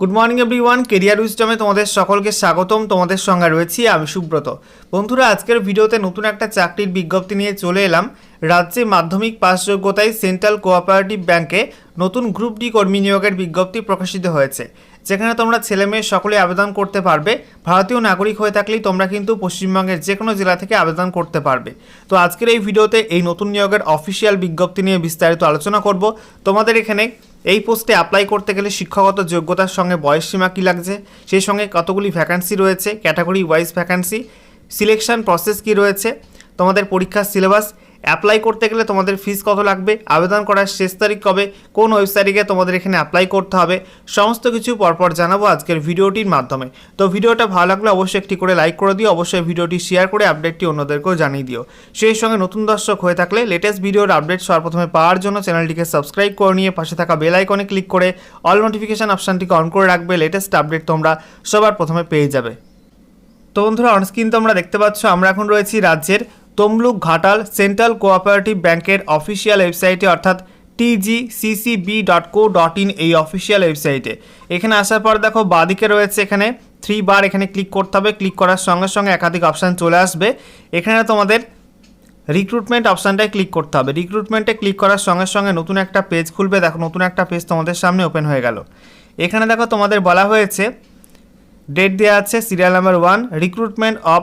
Good morning everyone career উইস্টমে তোমাদের সকলকে স্বাগতম। তোমাদের সঙ্গে রয়েছি আমি সুব্রত। বন্ধুরা, আজকের ভিডিওতে নতুন একটা চাকরির বিজ্ঞপ্তি নিয়ে চলে এলাম। রাজ্যে মাধ্যমিক পাশযোগ্যতায় সেন্ট্রাল কোঅপারেটিভ ব্যাংকে নতুন গ্রুপ ডি কর্মী নিয়োগের বিজ্ঞপ্তি প্রকাশিত হয়েছে। যেখানে তোমরা ছেলে মেয়ে সকলে আবেদন করতে পারবে, ভারতীয় নাগরিক হয়ে থাকলেই তোমরা কিন্তু পশ্চিমবঙ্গের যে কোনো জেলা থেকে আবেদন করতে পারবে। তো আজকের এই ভিডিওতে এই নতুন নিয়োগের অফিসিয়াল বিজ্ঞপ্তি নিয়ে বিস্তারিত আলোচনা করব। তোমাদের এখানে এই পোস্টে অ্যাপ্লাই করতে গেলে শিক্ষাগত যোগ্যতার সঙ্গে বয়স সীমা কী লাগছে, সেই সঙ্গে কতগুলি ভ্যাকান্সি রয়েছে category wise vacancy selection process কী রয়েছে, তোমাদের পরীক্ষার সিলেবাস অ্যাপ্লাই করতে গেলে তোমাদের ফিস কত লাগবে? আবেদন করার শেষ তারিখ কবে? কোন ওয়েবসাইটে তোমাদের এখানে অ্যাপ্লাই করতে হবে? সমস্ত কিছু পরপর জানাব আজকের ভিডিওটির মাধ্যমে। তো ভিডিওটা ভালো লাগলে অবশ্যই একটি করে লাইক করে দিও, অবশ্যই ভিডিওটি শেয়ার করে আপডেটটি অন্যদেরকেও জানিয়ে দিও। সেই সঙ্গে নতুন দর্শক হয়ে থাকলে লেটেস্ট ভিডিওর আপডেট সর্বপ্রথমে পাওয়ার জন্য চ্যানেলটিকে সাবস্ক্রাইব করে নিয়ে পাশে থাকা বেল আইকনে ক্লিক করে অল নোটিফিকেশান অপশানটিকে অন করে রাখবে লেটেস্ট আপডেট তোমরা সবার প্রথমে পেয়ে যাবে। তো বন্ধুরা অনস্ক্রিন তোমরা দেখতে পাচ্ছ, আমরা এখন রয়েছি রাজ্যের তমলুক ঘাটাল সেন্ট্রাল কোঅপারেটিভ ব্যাংকের অফিসিয়াল ওয়েবসাইটে, অর্থাৎ TGCCB dot co dot in এই অফিসিয়াল ওয়েবসাইটে। এখানে আসার পর দেখো বাদিকে রয়েছে এখানে থ্রি বার এখানে ক্লিক করতে হবে। ক্লিক করার সঙ্গে সঙ্গে একাধিক অপশান চলে আসবে। এখানে তোমাদের রিক্রুটমেন্ট অপশানটায় ক্লিক করতে হবে। রিক্রুটমেন্টে ক্লিক করার সঙ্গে সঙ্গে নতুন একটা পেজ খুলবে। দেখো নতুন একটা পেজ তোমাদের সামনে ওপেন হয়ে গেল। এখানে দেখো তোমাদের বলা হয়েছে ডেট দেওয়া আছে serial number one recruitment of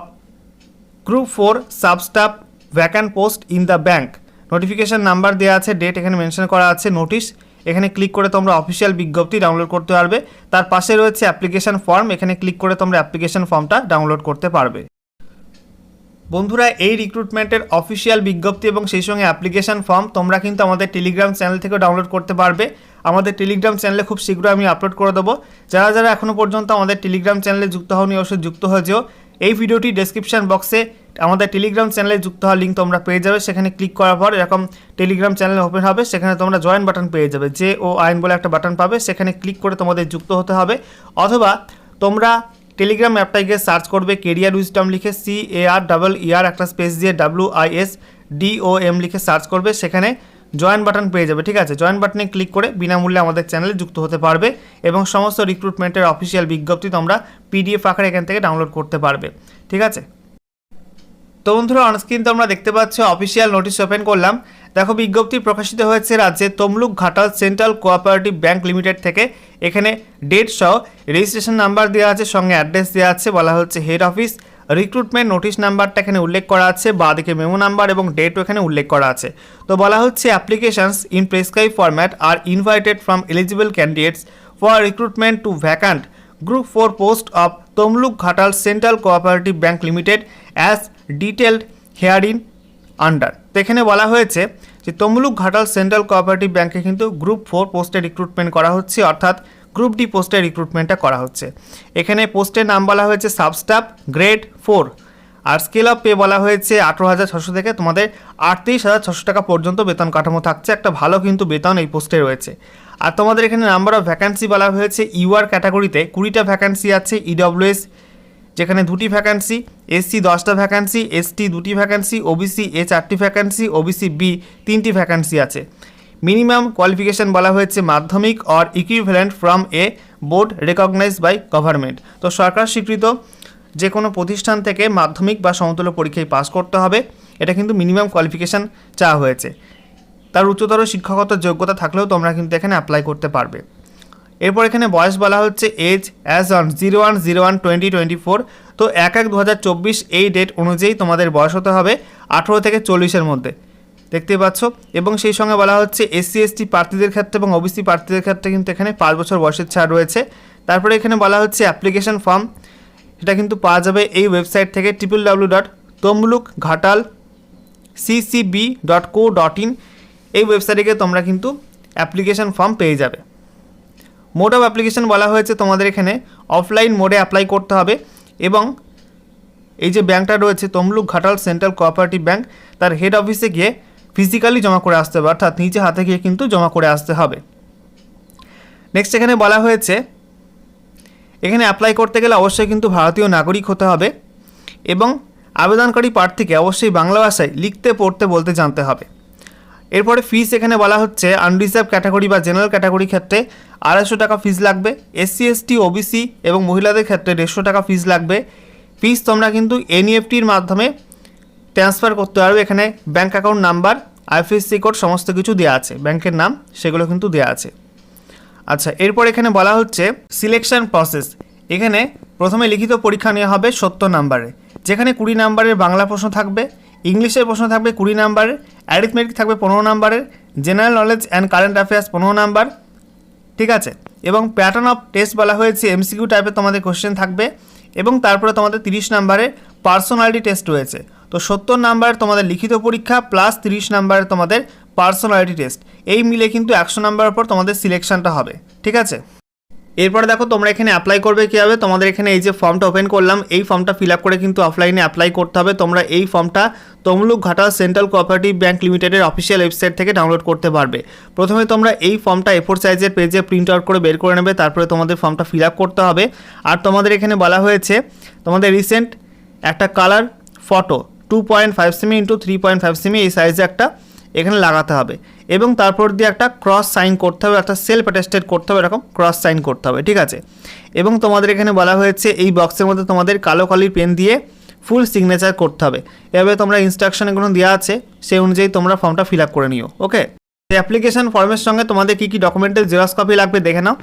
group four substaff vacant post in the bank notification number দেওয়া আছে ডেট এখানে মেনশন করা আছে নোটিশ এখানে ক্লিক করে তোমরা অফিসিয়াল বিজ্ঞপ্তি ডাউনলোড করতে পারবে। তার পাশে রয়েছে অ্যাপ্লিকেশন ফর্ম এখানে ক্লিক করে তোমরা অ্যাপ্লিকেশন ফর্মটা ডাউনলোড করতে পারবে। বন্ধুরা, এই রিক্রুটমেন্টের অফিসিয়াল বিজ্ঞপ্তি এবং সেই সঙ্গে অ্যাপ্লিকেশান ফর্ম তোমরা কিন্তু আমাদের টেলিগ্রাম চ্যানেল থেকে ডাউনলোড করতে পারবে। আমাদের টেলিগ্রাম চ্যানেলে খুব শীঘ্রই আমি আপলোড করে দেবো। যারা যারা এখনও পর্যন্ত আমাদের টেলিগ্রাম চ্যানেলে যুক্ত হওনি, অবশ্যই যুক্ত হয়ে যেও। এই ভিডিওটি ডেসক্রিপশন বক্সে আমাদের টেলিগ্রাম চ্যানেলে যুক্ত হওয়ার লিঙ্ক তোমরা পেয়ে যাবে। সেখানে ক্লিক করার পর এরকম টেলিগ্রাম চ্যানেল ওপেন হবে। সেখানে তোমরা জয়েন বাটন পেয়ে যাবে। যে ও আইন বলে একটা বাটন পাবে। সেখানে ক্লিক করে তোমাদের যুক্ত হতে হবে। অথবা তোমরা টেলিগ্রাম অ্যাপটায় গিয়ে সার্চ করবে কেরিয়ার উইজডম লিখে C A R double E R একটা স্পেস দিয়ে W I S D O M লিখে সার্চ করবে। সেখানে জয়েন বাটন পেয়ে যাবে, ঠিক আছে? জয়েন বাটনে ক্লিক করে বিনামূল্যে আমাদের চ্যানেলে যুক্ত হতে পারবে এবং সমস্ত রিক্রুটমেন্টের অফিসিয়াল বিজ্ঞপ্তি তোমরা পিডিএফ আকারে এখান থেকে ডাউনলোড করতে পারবে, ঠিক আছে? তো বন্ধুরা অনস্ক্রিন তোমরা দেখতে পাচ্ছ অফিসিয়াল নোটিশ ওপেন করলাম। দেখো, বিজ্ঞপ্তি প্রকাশিত হয়েছে রাজ্যে Tamluk Ghatal central cooperative bank limited থেকে। এখানে ডেট সহ রেজিস্ট্রেশন নাম্বার দেওয়া আছে, সঙ্গে অ্যাড্রেস দেওয়া আছে, বলা হচ্ছে হেড অফিস রিক্রুটমেন্ট নোটিশ নাম্বারটা এখানে উল্লেখ করা আছে বা দিকে মেমো নাম্বার এবং ডেটও এখানে উল্লেখ করা আছে। তো বলা হচ্ছে applications in prescribe format are invited from eligible candidates for recruitment to vacant group four post of Tamluk Ghatal central cooperative bank limited as detailed here in under তো এখানে বলা হয়েছে যে তমলুক ঘাটাল সেন্ট্রাল কোঅপারেটিভ ব্যাঙ্কে কিন্তু গ্রুপ ফোর পোস্টে recruitment করা হচ্ছে, অর্থাৎ গ্রুপ ডি পোস্টে রিক্রুটমেন্টটা করা হচ্ছে। এখানে পোস্টের নাম বলা হয়েছে সাবস্টাফ গ্রেড ফোর আর স্কেল অফ পে বলা হয়েছে আঠেরো হাজার ছশো থেকে তোমাদের আটত্রিশ হাজার ছশো টাকা পর্যন্ত বেতন কাঠামো থাকছে। একটা ভালো কিন্তু বেতন এই পোস্টে রয়েছে। আর তোমাদের এখানে নাম্বার অফ ভ্যাকান্সি বলা হয়েছে। ইউআর ক্যাটাগরিতে কুড়িটা ভ্যাকান্সি আছে। ইডব্লিউএস যেখানে দুটি ভ্যাকান্সি এসসি দশটা ভ্যাকান্সি এসটি দুটি ভ্যাকান্সি ওবিসি এ চারটি ভ্যাকান্সি ওবিসি বি তিনটি ভ্যাকান্সি আছে। মিনিমাম কোয়ালিফিকেশান বলা হয়েছে মাধ্যমিক or equivalent from a board recognised by government তো সরকার স্বীকৃত যে কোনো প্রতিষ্ঠান থেকে মাধ্যমিক বা সমতুল্য পরীক্ষায় পাস করতে হবে, এটা কিন্তু মিনিমাম কোয়ালিফিকেশান চাওয়া হয়েছে। তার উচ্চতর শিক্ষাগত যোগ্যতা থাকলেও তোমরা কিন্তু এখানে অ্যাপ্লাই করতে পারবে। এরপর এখানে বয়স বলা হচ্ছে age as on zero one zero one twenty twenty four তো এক এক দু হাজার চব্বিশ এই ডেট অনুযায়ী তোমাদের বয়স হতে হবে আঠেরো থেকে চল্লিশের মধ্যে। দেখতেই পাচ্ছ। এবং সেই সঙ্গে বলা হচ্ছে, এসসি, এসটি প্রার্থীদের ক্ষেত্রে এবং ওবিসি প্রার্থীদের ক্ষেত্রে কিন্তু এখানে পাঁচ বছর বয়সের ছাড় রয়েছে। তারপরে এখানে বলা হচ্ছে, অ্যাপ্লিকেশন ফর্ম সেটা কিন্তু পাওয়া যাবে এই ওয়েবসাইট থেকে triple W dot Tamluk Ghatal CCB dot co dot in এই ওয়েবসাইটে গিয়ে তোমরা কিন্তু অ্যাপ্লিকেশন ফর্ম পেয়ে যাবে। মোড অফ অ্যাপ্লিকেশন বলা হয়েছে তোমাদের এখানে, অফলাইন মোডে অ্যাপ্লাই করতে হবে এবং এই যে ব্যাঙ্কটা রয়েছে, Tamluk Ghatal central cooperative bank তার হেড অফিসে গিয়ে ফিজিক্যালি জমা করে আসতে হবে, অর্থাৎ নিজে হাতে গিয়ে কিন্তু জমা করে আসতে হবে। নেক্সট এখানে বলা হয়েছে, এখানে অ্যাপ্লাই করতে গেলে অবশ্যই কিন্তু ভারতীয় নাগরিক হতে হবে এবং আবেদনকারী প্রার্থীকে অবশ্যই বাংলা ভাষায় লিখতে, পড়তে, বলতে জানতে হবে। এরপরে ফিস এখানে বলা হচ্ছে আনরিজার্ভ ক্যাটাগরি বা জেনারেল ক্যাটাগরি ক্ষেত্রে আড়াইশো টাকা ফিস লাগবে এসসি এসটি ওবিসি এবং মহিলাদের ক্ষেত্রে দেড়শো টাকা ফিস লাগবে। ফিস তোমরা কিন্তু এনইএফটির মাধ্যমে ট্রান্সফার করতে পারবে এখানে bank account number IFSC code সমস্ত কিছু দেওয়া আছে। ব্যাংকের নাম, সেগুলো কিন্তু দেওয়া আছে। আচ্ছা এরপর এখানে বলা হচ্ছে সিলেকশন প্রসেস এখানে প্রথমে লিখিত পরীক্ষা নেওয়া হবে সত্তর নাম্বারে যেখানে কুড়ি নাম্বারের বাংলা প্রশ্ন থাকবে, ইংলিশের প্রশ্ন থাকবে কুড়ি নাম্বারের অ্যারিথমেটিক থাকবে পনেরো নাম্বারের general knowledge and current affairs পনেরো নাম্বার ঠিক আছে? এবং প্যাটার্ন অফ টেস্ট বলা হয়েছে এমসিকিউ টাইপের তোমাদের কোশ্চেন থাকবে। এবং তারপরে তোমাদের তিরিশ নাম্বারের পার্সোনালিটি টেস্ট রয়েছে। তো সত্তর নাম্বারের তোমাদের লিখিত পরীক্ষা প্লাস তিরিশ নাম্বারের তোমাদের পার্সোনালিটি টেস্ট এই মিলে কিন্তু একশো নাম্বারের পর তোমাদের সিলেকশনটা হবে, ঠিক আছে? এরপরে দেখো তোমরা এখানে অ্যাপ্লাই করবে কীভাবে? তোমাদের এখানে এই যে ফর্মটা ওপেন করলাম, এই ফর্মটা ফিল আপ করে কিন্তু অফলাইনে অ্যাপ্লাই করতে হবে। তোমরা এই ফর্মটা তমলুক ঘাটা সেন্ট্রাল কোঅপারেটিভ ব্যাঙ্ক লিমিটেডের অফিসিয়াল ওয়েবসাইট থেকে ডাউনলোড করতে পারবে। প্রথমে তোমরা এই ফর্মটা এফোর সাইজের পেজে প্রিন্ট আউট করে বের করে নেবে, তারপরে তোমাদের ফর্মটা ফিল আপ করতে হবে। আর তোমাদের এখানে বলা হয়েছে, তোমাদের রিসেন্ট একটা colour photo two point five semi into three point five semi এই সাইজে একটা এখানে লাগাতে হবে। এবং তারপর দিয়ে একটা ক্রস সাইন করতে হবে, একটা সেলফ অ্যাটেস্টেড করতে হবে, এরকম ক্রস সাইন করতে হবে, ঠিক আছে? এবং তোমাদের এখানে বলা হয়েছে, এই বক্সের মধ্যে তোমাদের কালো কালির পেন দিয়ে ফুল সিগনেচার করতে হবে। এভাবে তোমরা ইনস্ট্রাকশন এগুলো দেওয়া আছে, সেই অনুযায়ী তোমরা ফর্মটা ফিল আপ করে নিও ওকে অ্যাপ্লিকেশন ফর্মের সঙ্গে তোমাদের কী কী ডকুমেন্টের জেরক্স কপি লাগবে দেখে নাও।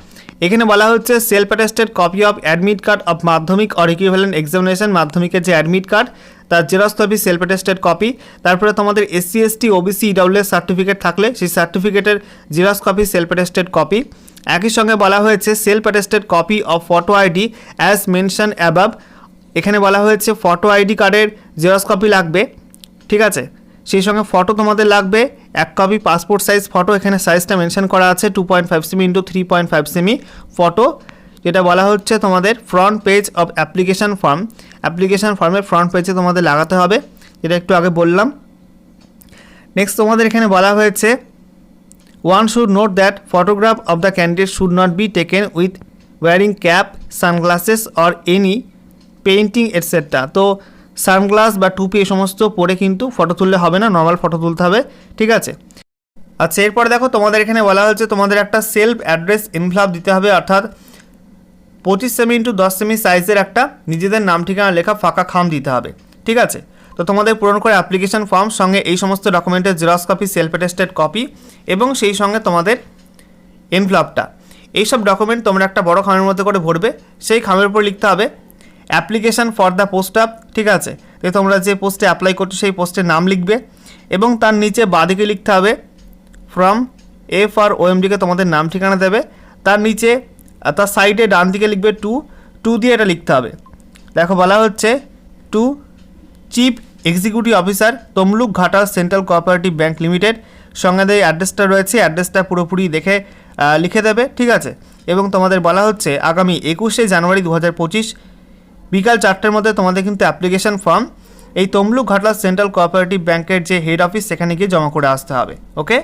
এখানে বলা হচ্ছে self attested copy of admit card of মাধ্যমিক অর ইকুইভ্যালেন্ট এক্সামিনেশন মাধ্যমিকের যে অ্যাডমিট কার্ড তার xerox copy self attested copy তারপরে তোমাদের SC ST OBC EWS certificate থাকলে সেই সার্টিফিকেটের xerox copy self attested copy একই সঙ্গে বলা হয়েছে self attested copy of photo ID as mention above এখানে বলা হয়েছে ফটো আইডি কার্ডের জেরক্স কপি লাগবে, ঠিক আছে? সেই সঙ্গে ফটো তোমাদের লাগবে। এক কপি পাসপোর্ট সাইজ ফটো এখানে সাইজটা মেনশন করা আছে two point five semi into three point five semi photo যেটা বলা হচ্ছে তোমাদের front page of application form application ফর্মের ফ্রন্ট পেজে তোমাদের লাগাতে হবে, যেটা একটু আগে বললাম। নেক্সট তোমাদের এখানে বলা হয়েছে one should note that photograph of the candidate should not be taken with wearing cap sunglasses or any painting etcetera তো সানগ্লাস বা টুপি এই সমস্ত পরে কিন্তু ফটো তুললে হবে না নর্মাল ফটো তুলতে হবে, ঠিক আছে? আচ্ছা এরপর দেখো তোমাদের এখানে বলা হচ্ছে তোমাদের একটা সেলফ অ্যাড্রেস ইনভ্লাভ দিতে হবে, অর্থাৎ পঁচিশ সেমি ইন্টু দশ সেমি সাইজের একটা নিজেদের নাম, ঠিকানা, লেখা, ফাঁকা খাম দিতে হবে, ঠিক আছে? তো তোমাদের পূরণ করে অ্যাপ্লিকেশন ফর্ম সঙ্গে এই সমস্ত ডকুমেন্টের xerox copy self attested copy এবং সেই সঙ্গে তোমাদের এনভ্লপটা এইসব ডকুমেন্ট তোমরা একটা বড় খামের মধ্যে করে ভরবে, সেই খামের উপর লিখতে হবে application for the post up, ঠিক আছে? তো তোমরা যে পোস্টে অ্যাপ্লাই করছ, সেই পোস্টের নাম লিখবে এবং তার নিচে বাদিকে লিখতে হবে ফ্রম এফ আর ওএমডিকে তোমাদের নাম ঠিকানা দেবে। তার নিচে, তার সাইডে ডান দিকে লিখবে টু টু দিয়ে এটা লিখতে হবে। দেখো বলা হচ্ছে to chief executive officer Tamluk ঘাটা সেন্ট্রাল কোঅপারেটিভ ব্যাংক লিমিটেড সঙ্গে যে অ্যাড্রেসটা রয়েছে অ্যাড্রেসটা পুরোপুরি দেখে লিখে দেবে, ঠিক আছে? এবং তোমাদের বলা হচ্ছে, আগামী একুশে জানুয়ারি দু হাজার পঁচিশ বিকাল চারটের মধ্যে তোমাদের কিন্তু অ্যাপ্লিকেশান ফর্ম এই তমলুক ঘাটলা সেন্ট্রাল কোঅপারেটিভ ব্যাংকের যে হেড অফিস সেখানে গিয়ে জমা করে আসতে হবে ওকে